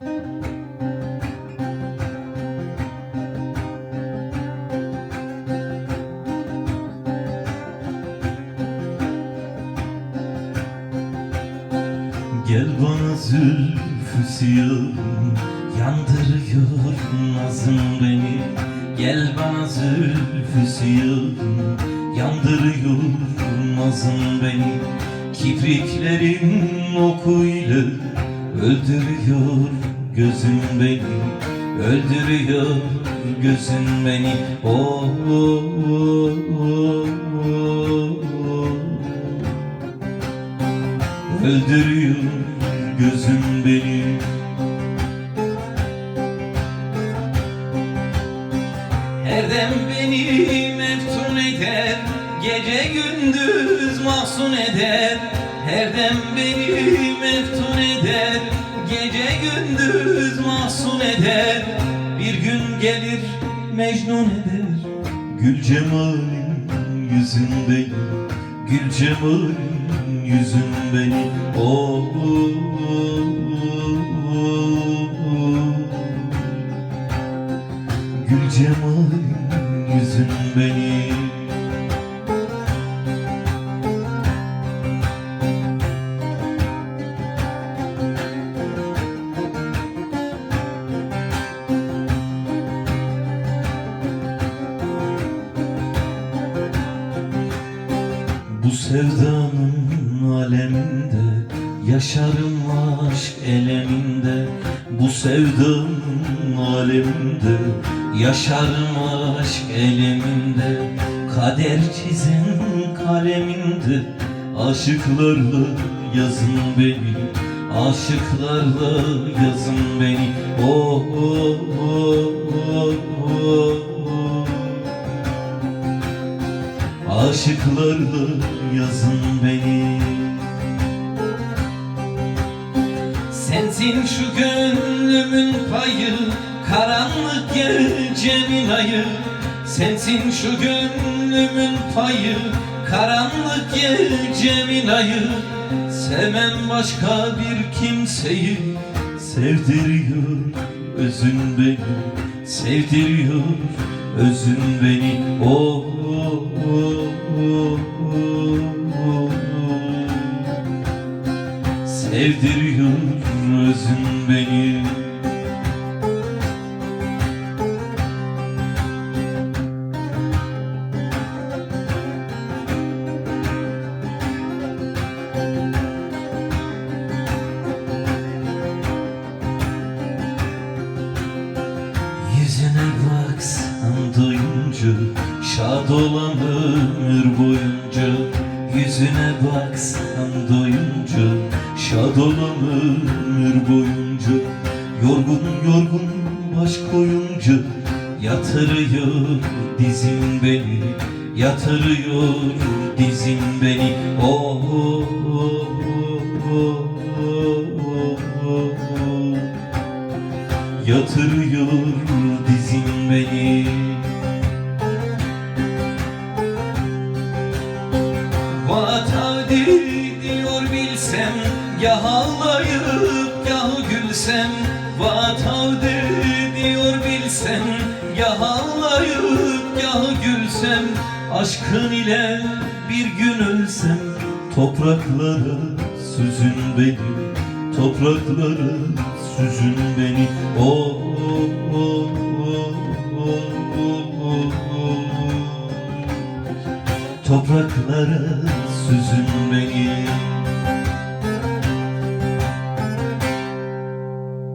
Gel bana zülfü siyah Yandırıyor nazım beni. Gel bana zülfü siyah Yandırıyor nazım beni. Kipriklerin okuyla Öldürüyor gözüm beni Öldürüyor gözün beni. Oh, oh, oh, oh. Öldürüyor gözüm beni. Her dem beni meftun eder Gece gündüz mahzun eder Her dem beni meftun eder Gece gündüz mahzun eder. Bir gün gelir mecnun eder. Gül cemalin yüzün beni Gül cemalin yüzün beni oh, oh, oh, oh. Gül cemalin yüzün beni Bu sevdanın aleminde Yaşarım aşk eleminde. Bu sevdanın aleminde Yaşarım aşk eleminde. Kader çizen kaleminde Aşıklarla yazın beni. Aşıklarla yazın beni. Oh oh oh oh, oh. Aşıklarla yazın beni. Sensin şu gönlümün payı Karanlık gecemin ayı. Sensin şu gönlümün payı Karanlık gecemin ayı. Sevmem başka bir kimseyi Sevdiriyor özün beni. Sevdiriyor özün beni. Oh, oh, oh. Sevdiriyor özün beni. Yüzüne baksam duyunca Şad boyunca Yüzüne baksam duyunca Şad olan ömür boyunca. Yorgun yorgun baş koyunca Yatırıyor dizin beni Yatırıyor dizin beni. Oh oh oh oh Vatavdi diyor bilsem Ya ağlayıp ya gülsem. Vatavdi diyor bilsem Ya ağlayıp ya gülsem. Aşkın ile bir gün ölsem Topraklara süzün beni Topraklara Topraklara süzün beni